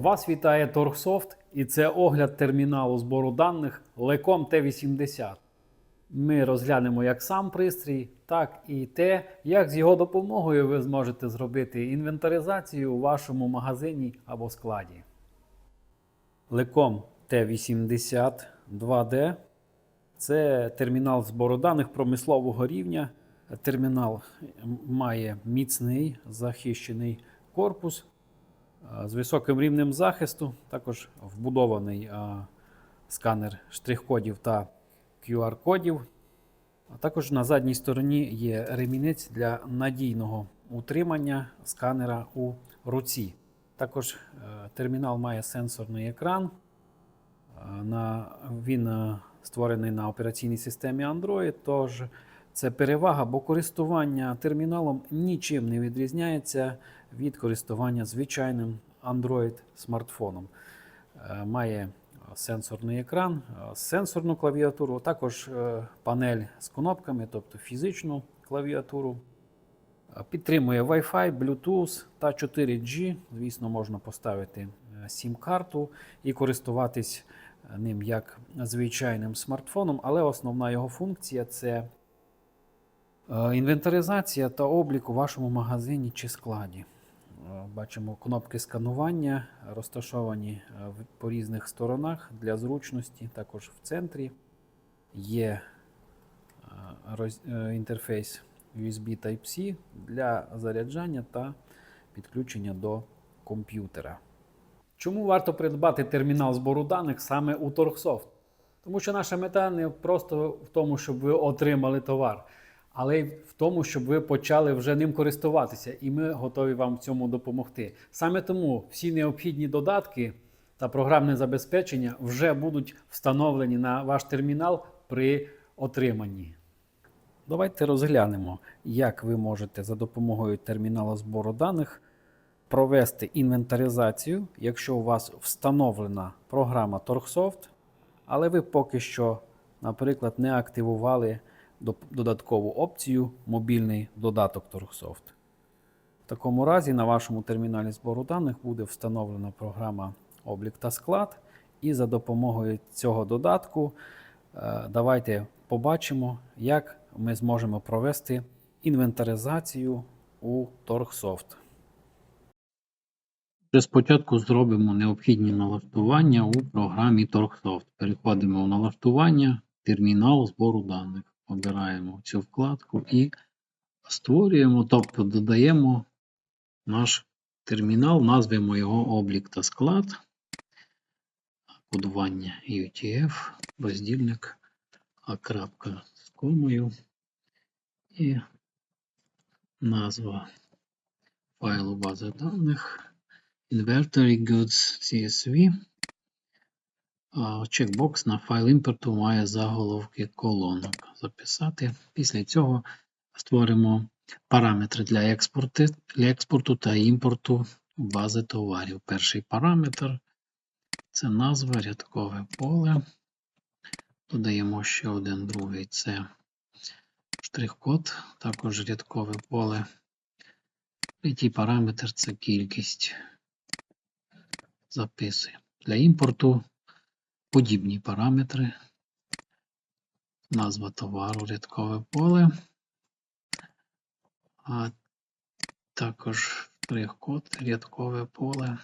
Вас вітає Торгсофт і це огляд терміналу збору даних Lecom T80. Ми розглянемо як сам пристрій, так і те, як з його допомогою ви зможете зробити інвентаризацію у вашому магазині або складі. Lecom T80 2D це термінал збору даних промислового рівня. Термінал має міцний захищений корпус з високим рівнем захисту, також вбудований сканер штрих-кодів та QR-кодів. А також на задній стороні є ремінець для надійного утримання сканера у руці. Також е, термінал має сенсорний екран. Він е, створений на операційній системі Android, тож це перевага, бо користування терміналом нічим не відрізняється від користування звичайним Android смартфоном. Е, Має сенсорний екран, е, сенсорну клавіатуру, також е, панель з кнопками, тобто фізичну клавіатуру. Е, Підтримує Wi-Fi, Bluetooth та 4G. Звісно, можна поставити е, сім-карту і користуватись е, ним як звичайним смартфоном, але основна його функція це е, інвентаризація та облік у вашому магазині чи складі. Е, Бачимо кнопки сканування розташовані е, по різних сторонах для зручності, також в центрі є е, е, інтерфейс USB Type-C для заряджання та підключення до комп'ютера. Чому варто придбати термінал збору даних саме у Торгсофт? Тому що наша мета не просто в тому, щоб ви отримали товар, але й в тому, щоб ви почали вже ним користуватися, і ми готові вам в цьому допомогти. Саме тому всі необхідні додатки та програмне забезпечення вже будуть встановлені на ваш термінал при отриманні. Давайте розглянемо, як ви можете за допомогою терміналу збору даних провести інвентаризацію, якщо у вас встановлена програма Торгсофт, але ви поки що, наприклад, не активували додаткову опцію мобільний додаток Торгсофт. В такому разі на вашому терміналі збору даних буде встановлена програма Облік та склад, і за допомогою цього додатку е, давайте побачимо, як ми зможемо провести інвентаризацію у Торгсофт. Спочатку зробимо необхідні налаштування у програмі TorgSoft. Переходимо в налаштування, термінал збору даних. Обираємо цю вкладку і створюємо, тобто додаємо наш термінал, назвемо його облік та склад, кодування UTF, роздільник А крапка з комою і назва файлу бази даних. Inventory Goods. Чекбокс на файл імпорту має заголовки колонок. Записати. Після цього створимо параметри для експорту, для експорту та імпорту бази товарів. Перший параметр це назва, рядкове поле. Додаємо ще один другий це штрих-код, також рядкове поле. Третій параметр це кількість записуємо. Для імпорту подібні параметри. Назва товару, рядкове поле, а також штрих-код, рядкове поле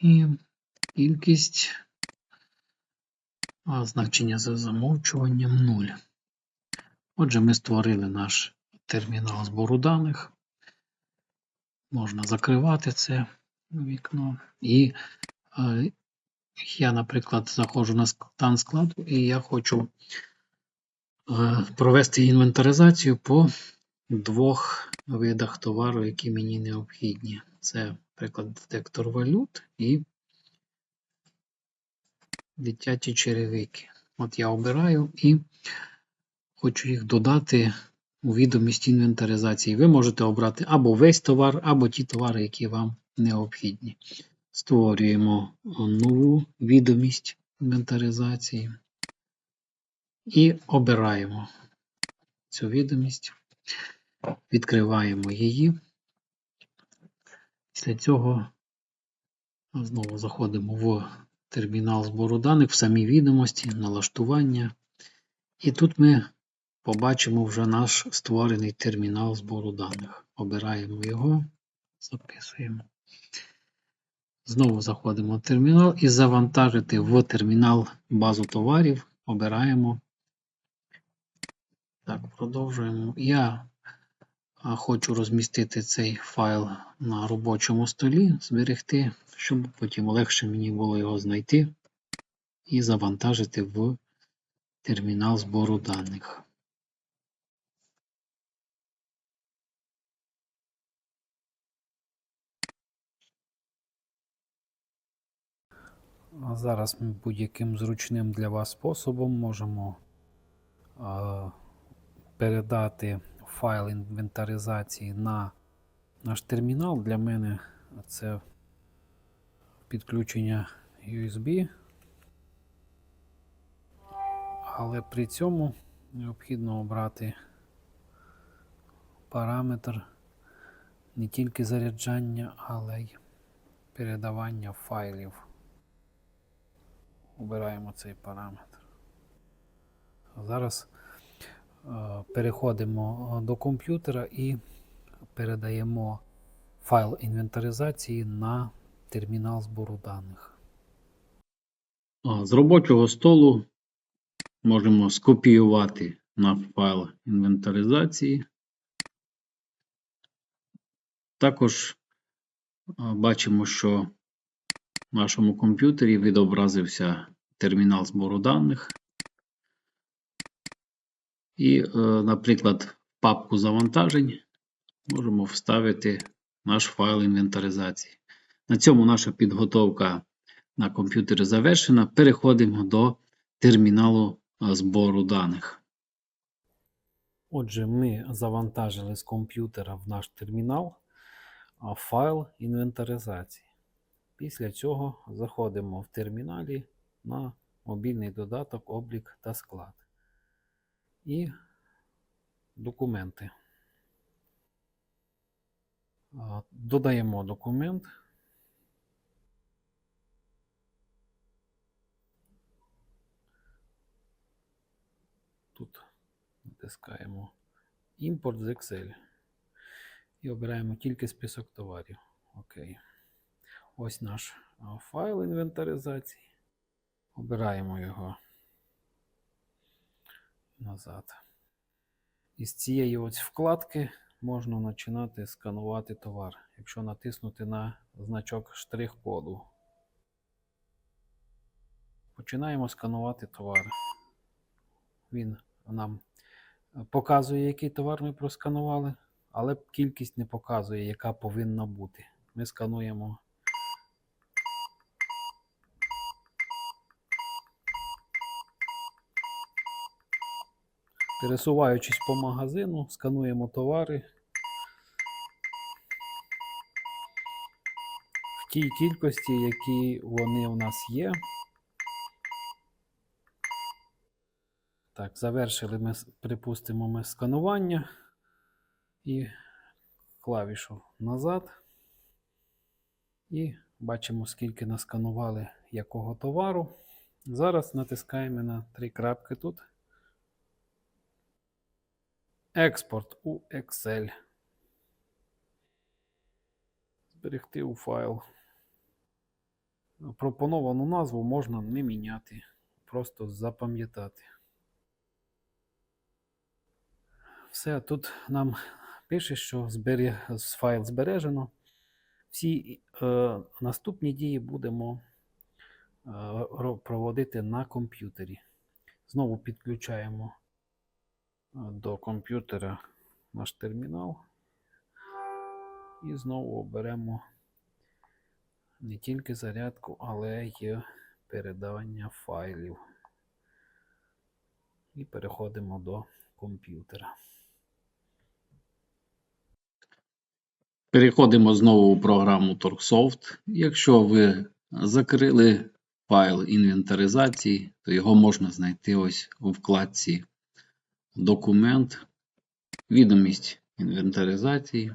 і кількість а, значення за замовчуванням 0. Отже, ми створили наш термінал збору даних. Можна закривати це вікно. І е, я, наприклад, заходжу на стан складу, і я хочу е, провести інвентаризацію по двох видах товару, які мені необхідні. Це, наприклад, детектор валют і дитячі черевики. От я обираю і хочу їх додати у відомість інвентаризації. Ви можете обрати або весь товар, або ті товари, які вам необхідні. Створюємо нову відомість інвентаризації і обираємо цю відомість, відкриваємо її. Після цього Знову заходимо в термінал збору даних, в самі відомості, налаштування. І тут ми побачимо вже наш створений термінал збору даних. Обираємо його, записуємо. Знову заходимо в термінал і завантажити в термінал базу товарів. Обираємо. Так, продовжуємо. Я хочу розмістити цей файл на робочому столі, зберегти, щоб потім легше мені було його знайти і завантажити в термінал збору даних. А зараз ми будь-яким зручним для вас способом можемо е, передати файл інвентаризації на наш термінал. Для мене це підключення USB. Але при цьому необхідно обрати параметр не тільки заряджання, але й передавання файлів. Обираємо цей параметр. Зараз е, переходимо е, до комп'ютера і передаємо файл інвентаризації на термінал збору даних. З робочого столу можемо скопіювати наш файл інвентаризації. Також бачимо, що нашому комп'ютері відобразився термінал збору даних. І, е, наприклад, в папку завантажень можемо вставити наш файл інвентаризації. На цьому наша підготовка на комп'ютері завершена. Переходимо до терміналу е, збору даних. Отже, ми завантажили з комп'ютера в наш термінал файл інвентаризації. Після цього заходимо в терміналі на мобільний додаток, облік та склад. І документи. Додаємо документ. Тут натискаємо імпорт з Excel. І обираємо тільки список товарів. Окей. Ось наш файл інвентаризації. Обираємо його назад. Із цієї ось вкладки можна починати сканувати товар, якщо натиснути на значок штрих-коду. Починаємо сканувати товар. Він нам показує, який товар ми просканували, але кількість не показує, яка повинна бути. Ми скануємо Пересуваючись по магазину, скануємо товари. В тій кількості, які вони у нас є. Так, завершили ми, припустимо, ми сканування і клавішу назад. І бачимо, скільки насканували якого товару. Зараз натискаємо на три крапки тут. Експорт у Excel. Зберегти у файл. Пропоновану назву можна не міняти, просто запам'ятати. Все, тут нам пише, що зберіг... файл збережено. Всі е, наступні дії будемо е, проводити на комп'ютері. Знову підключаємо до комп'ютера наш термінал. І знову оберемо не тільки зарядку, але й передавання файлів. І переходимо до комп'ютера. Переходимо знову у програму TorqueSoft. Якщо ви закрили файл інвентаризації, то його можна знайти ось у вкладці Документ, відомість інвентаризації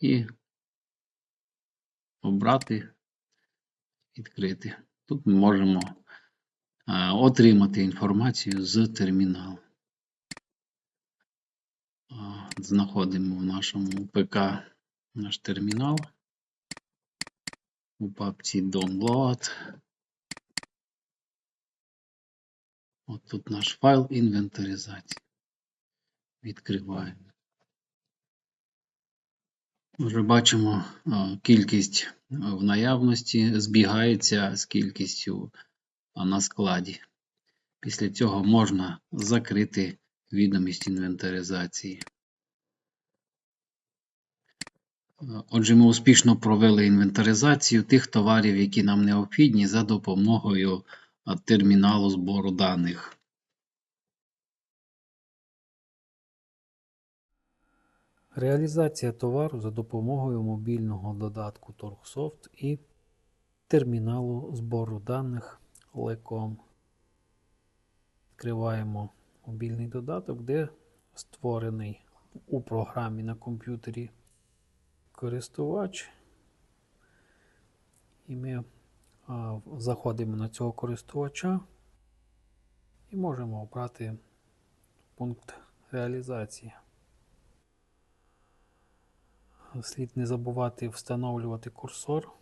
і обрати відкрити. Тут ми можемо е, отримати інформацію з терміналу. Знаходимо в нашому ПК наш термінал у папці Download. От тут наш файл інвентаризації. Відкриваємо. Вже бачимо, е, кількість е, в наявності збігається з кількістю на складі. Після цього можна закрити відомість інвентаризації. Е, Отже, ми успішно провели інвентаризацію тих товарів, які нам необхідні за допомогою терміналу збору даних. Реалізація товару за допомогою мобільного додатку TorgSoft і терміналу збору даних Lecom. Відкриваємо мобільний додаток, де створений у програмі на комп'ютері користувач. І ми заходимо на цього користувача і можемо обрати пункт реалізації. Слід не забувати встановлювати курсор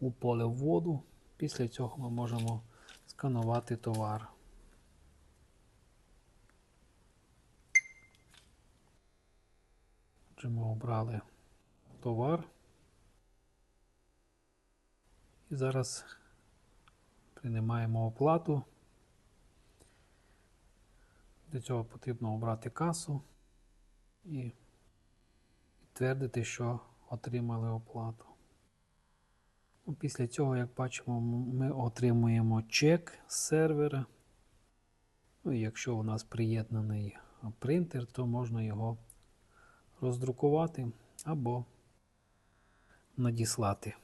у поле вводу. Після цього ми можемо сканувати товар. Отже, ми обрали товар. І зараз приймаємо оплату. Для цього потрібно обрати касу і підтвердити, що отримали оплату. Ну, Після цього, як бачимо, ми отримуємо чек з сервера. Ну, і якщо у нас приєднаний принтер, то можна його роздрукувати або надіслати.